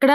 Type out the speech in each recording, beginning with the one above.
అక్కడ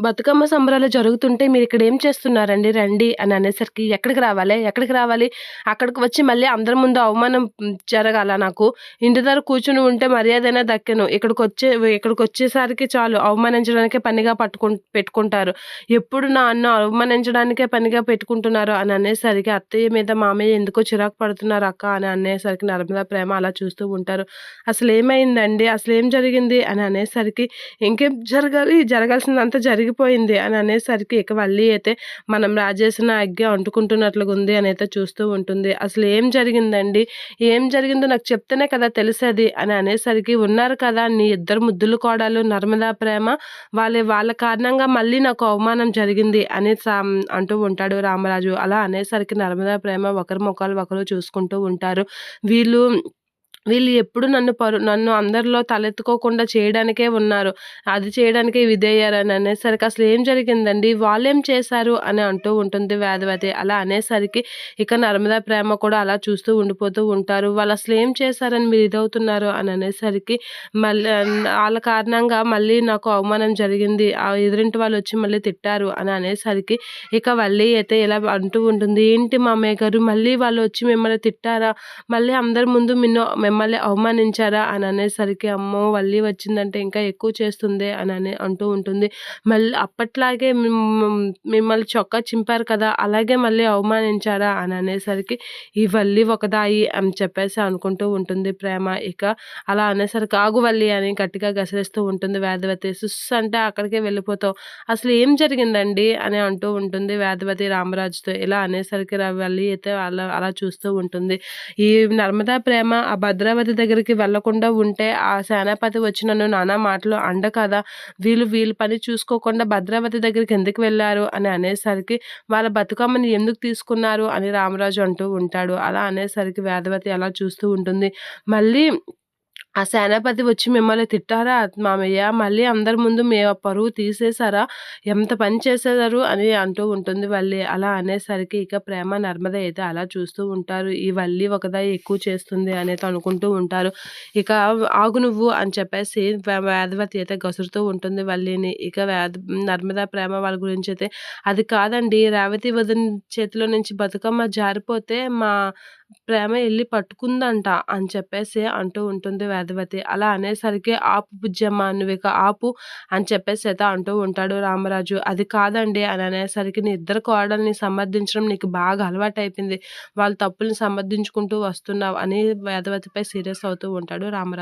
బతుకమ్మ సంబరాలు జరుగుతుంటే మీరు ఇక్కడ ఏం చేస్తున్నారండి? రండి అని అనేసరికి ఎక్కడికి రావాలి? ఎక్కడికి రావాలి? అక్కడికి వచ్చి మళ్ళీ అందరి ముందు అవమానం జరగాల నాకు? ఇంటి దగ్గర కూర్చుని ఉంటే మర్యాదైనా దక్కను. ఇక్కడికి వచ్చే ఇక్కడికి వచ్చేసరికి చాలు అవమానించడానికే పనిగా పట్టుకు పెట్టుకుంటారు. ఎప్పుడు నా అన్న అవమానించడానికే పనిగా పెట్టుకుంటున్నారు అని అనేసరికి అత్తయ్య మీద మామయ్య ఎందుకో చిరాకు పడుతున్నారు అక్క అని అనేసరికి నర్మద ప్రేమ అలా చూస్తూ ఉంటారు. అసలు ఏమైందండి అసలు ఏం జరిగింది? అని అనేసరికి ఇంకేం జరగాలి? జరగాల్సిందంతా జరిగింది జరిగిపోయింది అని అనేసరికి ఇక వల్లి అయితే మనం రాజేసిన అగ్గి అంటుకుంటున్నట్లుగా ఉంది అని అయితే చూస్తూ ఉంటుంది. అసలు ఏం జరిగిందండి? ఏం జరిగిందో నాకు చెప్తేనే కదా తెలిసేది అని అనేసరికి ఉన్నారు కదా నీ ఇద్దరు ముద్దులు కోడలు నర్మదా ప్రేమ వాళ్ళ వాళ్ళ కారణంగా మళ్ళీ నాకు అవమానం జరిగింది అని అంటూ ఉంటాడు రామరాజు. అలా అనేసరికి నర్మదా ప్రేమ ఒకరి ముఖాలు ఒకరు చూసుకుంటూ ఉంటారు. వీళ్ళు వీళ్ళు ఎప్పుడు నన్ను పరు నన్ను అందరిలో తలెత్తుకోకుండా చేయడానికే ఉన్నారు. అది చేయడానికే విధేయారని అనేసరికి అసలు ఏం జరిగిందండి? వాళ్ళేం చేశారు? అని అంటూ ఉంటుంది వేదవతి అలా అనేసరికి ఇక నర్మదా ప్రేమ కూడా అలా చూస్తూ ఉండిపోతూ ఉంటారు. వాళ్ళు అసలు ఏం చేశారని మీరు ఇదవుతున్నారు? అని అనేసరికి మళ్ళీ వాళ్ళ కారణంగా మళ్ళీ నాకు అవమానం జరిగింది. ఆ ఎదురింటి వాళ్ళు వచ్చి మళ్ళీ తిట్టారు అని అనేసరికి ఇక వల్లి అయితే ఇలా అంటూ ఉంటుంది. ఏంటి మామయ్య గారు? మళ్ళీ వాళ్ళు వచ్చి మిమ్మల్ని తిట్టారా? మళ్ళీ అందరి ముందు మిన్నో మిమ్మల్ని అవమానించారా అని అనేసరికి అమ్మో వల్లి వచ్చిందంటే ఇంకా ఎక్కువ చేస్తుంది అని అని అంటూ ఉంటుంది. మళ్ళీ అప్పట్లాగే మిమ్మల్ని చొక్కా చింపారు కదా అలాగే మళ్ళీ అవమానించారా అని అనేసరికి ఈ వల్లి ఒకదాయి అని చెప్పేసి అనుకుంటూ ఉంటుంది ప్రేమ. ఇక అలా అనేసరికి ఆగు వల్లి అని గట్టిగా గసరేస్తూ ఉంటుంది వేదవతి. సుస్ అంటే అక్కడికే వెళ్ళిపోతావు. అసలు ఏం జరిగిందండి అని అంటూ ఉంటుంది వేదవతి రామరాజుతో. ఇలా అనేసరికి వల్లి అయితే అలా అలా చూస్తూ ఉంటుంది. ఈ నర్మదా ప్రేమ ఆ భద్ర భద్రావతి దగ్గరికి వెళ్ళకుండా ఉంటే ఆ సేనాపతి వచ్చి నన్ను నానా మాటలు అండ కదా వీళ్ళు వీళ్ళు పని చూసుకోకుండా భద్రావతి దగ్గరికి ఎందుకు వెళ్ళారు అని అనేసరికి వాళ్ళ బతుకమ్మని ఎందుకు తీసుకున్నారు? అని రామరాజు అంటూ ఉంటాడు. అలా అనేసరికి వేదవతి అలా చూస్తూ ఉంటుంది. మళ్ళీ ఆ సేనాపతి వచ్చి మిమ్మల్ని తిట్టారా? మామయ్య మళ్ళీ అందరి ముందు మీ పరువు తీసేశారా? ఎంత పని చేసేదారు అని అంటూ ఉంటుంది వల్లి. అలా అనేసరికి ఇక ప్రేమ నర్మద అయితే అలా చూస్తూ ఉంటారు. ఈ వల్లి ఒకదా ఎక్కువ చేస్తుంది అనేది అనుకుంటూ ఉంటారు. ఇక ఆగు నువ్వు అని చెప్పేసి వేదవతి అయితే గసురుతూ ఉంటుంది వల్లిని. ఇక వేద నర్మద ప్రేమ వాళ్ళ గురించి అయితే అది కాదండి రేవతి వదిన చేతిలో నుంచి బతుకమ్మ జారిపోతే మా ప్రేమ వెళ్ళి పట్టుకుందంట అని చెప్పేసి అంటూ ఉంటుంది వేదవతి. అలా అనేసరికి ఆపు బుజ్జమ్మ నువ్విక ఆపు అని చెప్పేసి అయితే అంటూ ఉంటాడు రామరాజు. అది కాదండి అని అనేసరికి నీ ఇద్దరు కోడల్ని సమర్థించడం నీకు బాగా అలవాటు అయిపోయింది వాళ్ళ తప్పుల్ని సమర్థించుకుంటూ వస్తున్నావు అని వేదవతిపై సీరియస్ అవుతూ ఉంటాడు రామరాజు.